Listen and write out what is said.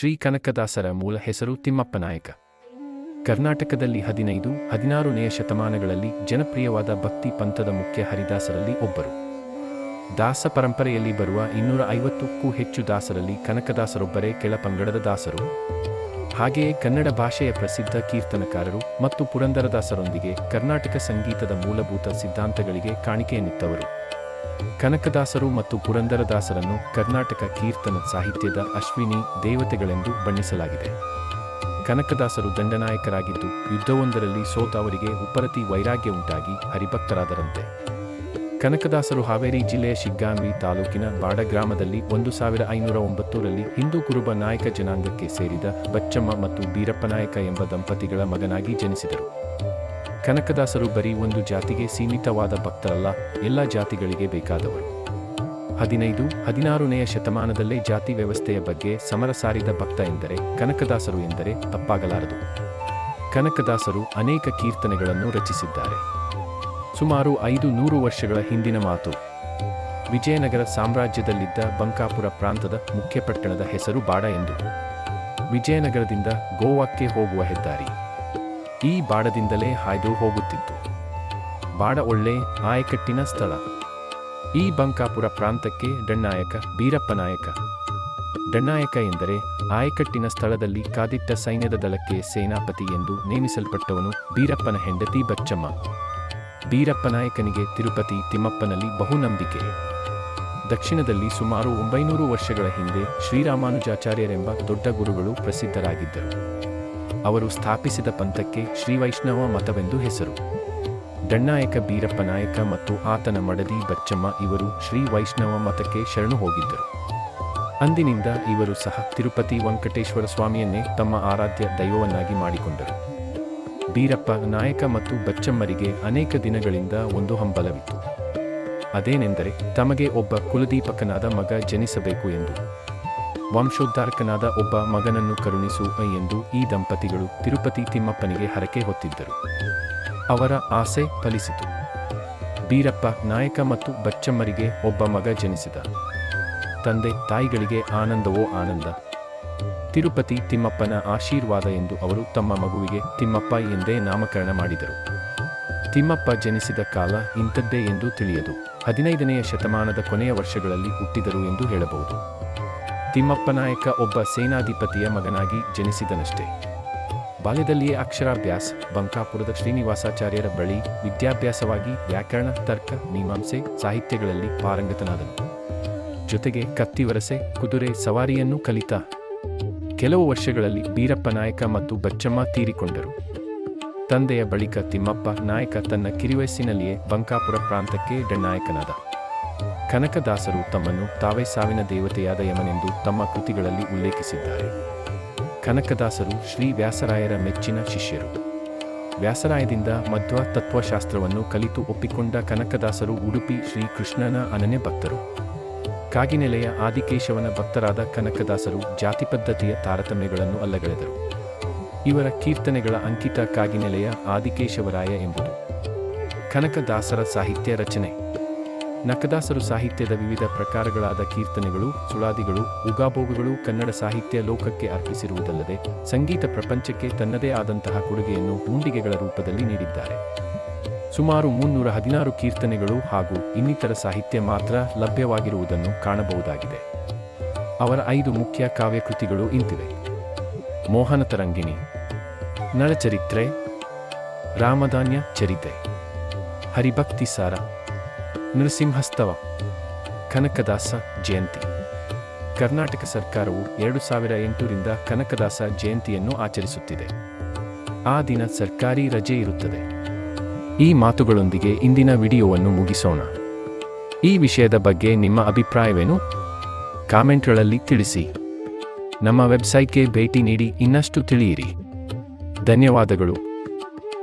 ಶ್ರೀ ಕನಕದಾಸರ ಮೂಲ ಹೆಸರು ತಿಮ್ಮಪ್ಪನಾಯಕ. ಕರ್ನಾಟಕದಲ್ಲಿ ಹದಿನೈದು, ಹದಿನಾರನೆಯ ಶತಮಾನಗಳಲ್ಲಿ ಜನಪ್ರಿಯವಾದ ಭಕ್ತಿ ಪಂಥದ ಮುಖ್ಯ ಹರಿದಾಸರಲ್ಲಿ ಒಬ್ಬರು. ದಾಸ ಪರಂಪರೆಯಲ್ಲಿ ಬರುವ ಇನ್ನೂರ ಐವತ್ತಕ್ಕೂ ಹೆಚ್ಚು ದಾಸರಲ್ಲಿ ಕನಕದಾಸರೊಬ್ಬರೇ ಕೆಳಪಂಗಡದ ದಾಸರು. ಹಾಗೆಯೇ ಕನ್ನಡ ಭಾಷೆಯ ಪ್ರಸಿದ್ಧ ಕೀರ್ತನಕಾರರು ಮತ್ತು ಪುರಂದರದಾಸರೊಂದಿಗೆ ಕರ್ನಾಟಕ ಸಂಗೀತದ ಮೂಲಭೂತ ಸಿದ್ಧಾಂತಗಳಿಗೆ ಕಾಣಿಕೆಯನ್ನಿತ್ತವರು. ಕನಕದಾಸರು ಮತ್ತು ಪುರಂದರದಾಸರನ್ನು ಕರ್ನಾಟಕ ಕೀರ್ತನ ಸಾಹಿತ್ಯದ ಅಶ್ವಿನಿ ದೇವತೆಗಳೆಂದು ಬಣ್ಣಿಸಲಾಗಿದೆ. ಕನಕದಾಸರು ದಂಡನಾಯಕರಾಗಿದ್ದು ಯುದ್ಧವೊಂದರಲ್ಲಿ ಸೋತ ಅವರಿಗೆ ಉಪರತಿ ವೈರಾಗ್ಯ ಉಂಟಾಗಿ ಹರಿಭಕ್ತರಾದರಂತೆ. ಕನಕದಾಸರು ಹಾವೇರಿ ಜಿಲ್ಲೆಯ ಶಿಗ್ಗಾಂವಿ ತಾಲೂಕಿನ ಬಾಡ ಗ್ರಾಮದಲ್ಲಿ ಒಂದು ಸಾವಿರ ಐನೂರ ಒಂಬತ್ತರಲ್ಲಿ ಹಿಂದೂ ಕುರುಬ ನಾಯಕ ಜನಾಂಗಕ್ಕೆ ಸೇರಿದ ಬಚ್ಚಮ್ಮ ಮತ್ತು ಬೀರಪ್ಪನಾಯಕ ಎಂಬ ದಂಪತಿಗಳ ಮಗನಾಗಿ ಜನಿಸಿದರು. ಕನಕದಾಸರು ಬರೀ ಒಂದು ಜಾತಿಗೆ ಸೀಮಿತವಾದ ಭಕ್ತರಲ್ಲ, ಎಲ್ಲ ಜಾತಿಗಳಿಗೆ ಬೇಕಾದವರು. ಹದಿನೈದು, ಹದಿನಾರನೆಯ ಶತಮಾನದಲ್ಲೇ ಜಾತಿ ವ್ಯವಸ್ಥೆಯ ಬಗ್ಗೆ ಸಮರ ಸಾರಿದ ಭಕ್ತ ಎಂದರೆ ಕನಕದಾಸರು ಎಂದರೆ ತಪ್ಪಾಗಲಾರದು. ಕನಕದಾಸರು ಅನೇಕ ಕೀರ್ತನೆಗಳನ್ನು ರಚಿಸಿದ್ದಾರೆ. ಸುಮಾರು ಐದು ನೂರು ವರ್ಷಗಳ ಹಿಂದಿನ ಮಾತು. ವಿಜಯನಗರ ಸಾಮ್ರಾಜ್ಯದಲ್ಲಿದ್ದ ಬಂಕಾಪುರ ಪ್ರಾಂತದ ಮುಖ್ಯ ಪಟ್ಟಣದ ಹೆಸರು ಬಾಡ ಎಂದು. ವಿಜಯನಗರದಿಂದ ಗೋವಾಕ್ಕೆ ಹೋಗುವ ಹೆದ್ದಾರಿ. ಈ ಬಾಡದಿಂದಲೇ ಹಾಯ್ದು ಹೋಗುತ್ತಿತ್ತು. ಬಾಡ ಒಳ್ಳೆ ಆಯಕಟ್ಟಿನ ಸ್ಥಳ. ಈ ಬಂಕಾಪುರ ಪ್ರಾಂತಕ್ಕೆ ಡಣ್ಣಾಯಕ ಬೀರಪ್ಪನಾಯಕ ಡಣ್ಣಾಯಕ ಎಂದರೆ ಆಯಕಟ್ಟಿನ ಸ್ಥಳದಲ್ಲಿ ಕಾದಿಟ್ಟ ಸೈನ್ಯದ ದಳಕ್ಕೆ ಸೇನಾಪತಿ ಎಂದು ನೇಮಿಸಲ್ಪಟ್ಟವನು ಬೀರಪ್ಪನ ಹೆಂಡತಿ ಬಚ್ಚಮ್ಮ. ಬೀರಪ್ಪನಾಯಕನಿಗೆ ತಿರುಪತಿ ತಿಮ್ಮಪ್ಪನಲ್ಲಿ ಬಹು ನಂಬಿಕೆ ದಕ್ಷಿಣದಲ್ಲಿ ಸುಮಾರು ಒಂಬೈನೂರು ವರ್ಷಗಳ ಹಿಂದೆ ಶ್ರೀರಾಮಾನುಜಾಚಾರ್ಯರೆಂಬ ದೊಡ್ಡ ಗುರುಗಳು ಪ್ರಸಿದ್ಧರಾಗಿದ್ದರು. ಅವರು ಸ್ಥಾಪಿಸಿದ ಪಂಥಕ್ಕೆ ಶ್ರೀ ವೈಷ್ಣವ ಮತವೆಂದು ಹೆಸರು. ದಣ್ಣಾಯಕ ಬೀರಪ್ಪ ನಾಯಕ ಮತ್ತು ಆತನ ಮಡದಿ ಬಚ್ಚಮ್ಮ ಇವರು ಶ್ರೀ ವೈಷ್ಣವ ಮತಕ್ಕೆ ಶರಣು ಹೋಗಿದ್ದರು. ಅಂದಿನಿಂದ ಇವರು ಸಹ ತಿರುಪತಿ ವೆಂಕಟೇಶ್ವರ ಸ್ವಾಮಿಯನ್ನೇ ತಮ್ಮ ಆರಾಧ್ಯ ದೈವವನ್ನಾಗಿ ಮಾಡಿಕೊಂಡರು. ಬೀರಪ್ಪ ನಾಯಕ ಮತ್ತು ಬಚ್ಚಮ್ಮರಿಗೆ ಅನೇಕ ದಿನಗಳಿಂದ ಒಂದು ಹಂಬಲವಿತ್ತು. ಅದೇನೆಂದರೆ ತಮಗೆ ಒಬ್ಬ ಕುಲದೀಪಕನಾದ ಮಗ ಜನಿಸಬೇಕು ಎಂದು. ವಂಶೋದ್ಧಾರಕನಾದ ಒಬ್ಬ ಮಗನನ್ನು ಕರುಣಿಸು ಎಂದು ಈ ದಂಪತಿಗಳು ತಿರುಪತಿ ತಿಮ್ಮಪ್ಪನಿಗೆ ಹರಕೆ ಹೊತ್ತಿದ್ದರು. ಅವರ ಆಸೆ ಫಲಿಸಿತು. ಬೀರಪ್ಪ ನಾಯಕ ಮತ್ತು ಬಚ್ಚಮ್ಮರಿಗೆ ಒಬ್ಬ ಮಗ ಜನಿಸಿದ. ತಂದೆ ತಾಯಿಗಳಿಗೆ ಆನಂದವೋ ಆನಂದ. ತಿರುಪತಿ ತಿಮ್ಮಪ್ಪನ ಆಶೀರ್ವಾದ ಎಂದು ಅವರು ತಮ್ಮ ಮಗುವಿಗೆ ತಿಮ್ಮಪ್ಪ ಎಂದೇ ನಾಮಕರಣ ಮಾಡಿದರು. ತಿಮ್ಮಪ್ಪ ಜನಿಸಿದ ಕಾಲ ಇಂಥದ್ದೇ ಎಂದು ತಿಳಿಯದು. ಹದಿನೈದನೆಯ ಶತಮಾನದ ಕೊನೆಯ ವರ್ಷಗಳಲ್ಲಿ ಹುಟ್ಟಿದರು ಎಂದು ಹೇಳಬಹುದು. ತಿಮ್ಮಪ್ಪ ನಾಯಕ ಒಬ್ಬ ಸೇನಾಧಿಪತಿಯ ಮಗನಾಗಿ ಜನಿಸಿದನಷ್ಟೇ. ಬಾಲ್ಯದಲ್ಲಿಯೇ ಅಕ್ಷರಾಭ್ಯಾಸ, ಬಂಕಾಪುರದ ಶ್ರೀನಿವಾಸಾಚಾರ್ಯರ ಬಳಿ ವಿದ್ಯಾಭ್ಯಾಸವಾಗಿ ವ್ಯಾಕರಣ, ತರ್ಕ, ಮೀಮಾಂಸೆ ಸಾಹಿತ್ಯಗಳಲ್ಲಿ ಪಾರಂಗತನಾದನು. ಜೊತೆಗೆ ಕತ್ತಿವರಸೆ ಕುದುರೆ ಸವಾರಿಯನ್ನು ಕಲಿತ ಕೆಲವು ವರ್ಷಗಳಲ್ಲಿ ಬೀರಪ್ಪ ನಾಯಕ ಮತ್ತು ಬಚ್ಚಮ್ಮ ತೀರಿಕೊಂಡರು. ತಂದೆಯ ಬಳಿಕ ತಿಮ್ಮಪ್ಪ ನಾಯಕ ತನ್ನ ಕಿರಿವಯಸ್ಸಿನಲ್ಲಿಯೇ ಬಂಕಾಪುರ ಪ್ರಾಂತಕ್ಕೆ ಡಣ್ಣಾಯಕನಾದ ಕನಕದಾಸರು ತಮ್ಮನ್ನು ತಾವೇ ಸಾವಿನ ದೇವತೆಯಾದ ಯಮನೆಂದು ತಮ್ಮ ಕೃತಿಗಳಲ್ಲಿ ಉಲ್ಲೇಖಿಸಿದ್ದಾರೆ. ಕನಕದಾಸರು ಶ್ರೀ ವ್ಯಾಸರಾಯರ ಮೆಚ್ಚಿನ ಶಿಷ್ಯರು. ವ್ಯಾಸರಾಯದಿಂದ ಮಧ್ವ ತತ್ವಶಾಸ್ತ್ರವನ್ನು ಕಲಿತು ಒಪ್ಪಿಕೊಂಡ ಕನಕದಾಸರು ಉಡುಪಿ ಶ್ರೀ ಕೃಷ್ಣನ ಅನನ್ಯ ಭಕ್ತರು. ಕಾಗಿನೆಲೆಯ ಆದಿಕೇಶವನ ಭಕ್ತರಾದ ಕನಕದಾಸರು ಜಾತಿ ಪದ್ಧತಿಯ ತಾರತಮ್ಯಗಳನ್ನು ಅಲ್ಲಗಳೆದರು. ಇವರ ಕೀರ್ತನೆಗಳ ಅಂಕಿತ ಕಾಗಿನೆಲೆಯ ಆದಿಕೇಶವರಾಯ ಎಂಬುದು. ಕನಕದಾಸರ ಸಾಹಿತ್ಯ ರಚನೆ. ನಕದಾಸರು ಸಾಹಿತ್ಯದ ವಿವಿಧ ಪ್ರಕಾರಗಳಾದ ಕೀರ್ತನೆಗಳು, ಸುಳಾದಿಗಳು ಉಗಾಭೋಗಗಳು ಕನ್ನಡ ಸಾಹಿತ್ಯ ಲೋಕಕ್ಕೆ ಅರ್ಪಿಸಿರುವುದಲ್ಲದೆ ಸಂಗೀತ ಪ್ರಪಂಚಕ್ಕೆ ತನ್ನದೇ ಆದಂತಹ ಕೊಡುಗೆಯನ್ನು ಮುಂಡಿಗೆಗಳ ರೂಪದಲ್ಲಿ ನೀಡಿದ್ದಾರೆ. ಸುಮಾರು ಮುನ್ನೂರ ಹದಿನಾರು ಕೀರ್ತನೆಗಳು ಹಾಗೂ ಇನ್ನಿತರ ಸಾಹಿತ್ಯ ಮಾತ್ರ ಲಭ್ಯವಾಗಿರುವುದನ್ನು ಕಾಣಬಹುದಾಗಿದೆ. ಅವರ ಐದು ಮುಖ್ಯ ಕಾವ್ಯಕೃತಿಗಳು ಇಂತಿವೆ. ಮೋಹನ ತರಂಗಿಣಿ, ನಳಚರಿತ್ರೆ, ರಾಮಧಾನ್ಯ ಚರಿತೆ, ಹರಿಭಕ್ತಿ ಸಾರ ನರಸಿಂಹಸ್ತವ ಕನಕದಾಸ ಜಯಂತಿ. ಕರ್ನಾಟಕ ಸರ್ಕಾರವು ಎರಡು ಸಾವಿರ ಎಂಟರಿಂದ ಕನಕದಾಸ ಜಯಂತಿಯನ್ನು ಆಚರಿಸುತ್ತಿದೆ. ಆ ದಿನ ಸರ್ಕಾರಿ ರಜೆ ಇರುತ್ತದೆ. ಈ ಮಾತುಗಳೊಂದಿಗೆ ಇಂದಿನ ವಿಡಿಯೋವನ್ನು ಮುಗಿಸೋಣ. ಈ ವಿಷಯದ ಬಗ್ಗೆ ನಿಮ್ಮ ಅಭಿಪ್ರಾಯವೇನು? ಕಾಮೆಂಟ್ಗಳಲ್ಲಿ ತಿಳಿಸಿ. ನಮ್ಮ ವೆಬ್ಸೈಟ್ಗೆ ಭೇಟಿ ನೀಡಿ ಇನ್ನಷ್ಟು ತಿಳಿಯಿರಿ. ಧನ್ಯವಾದಗಳು.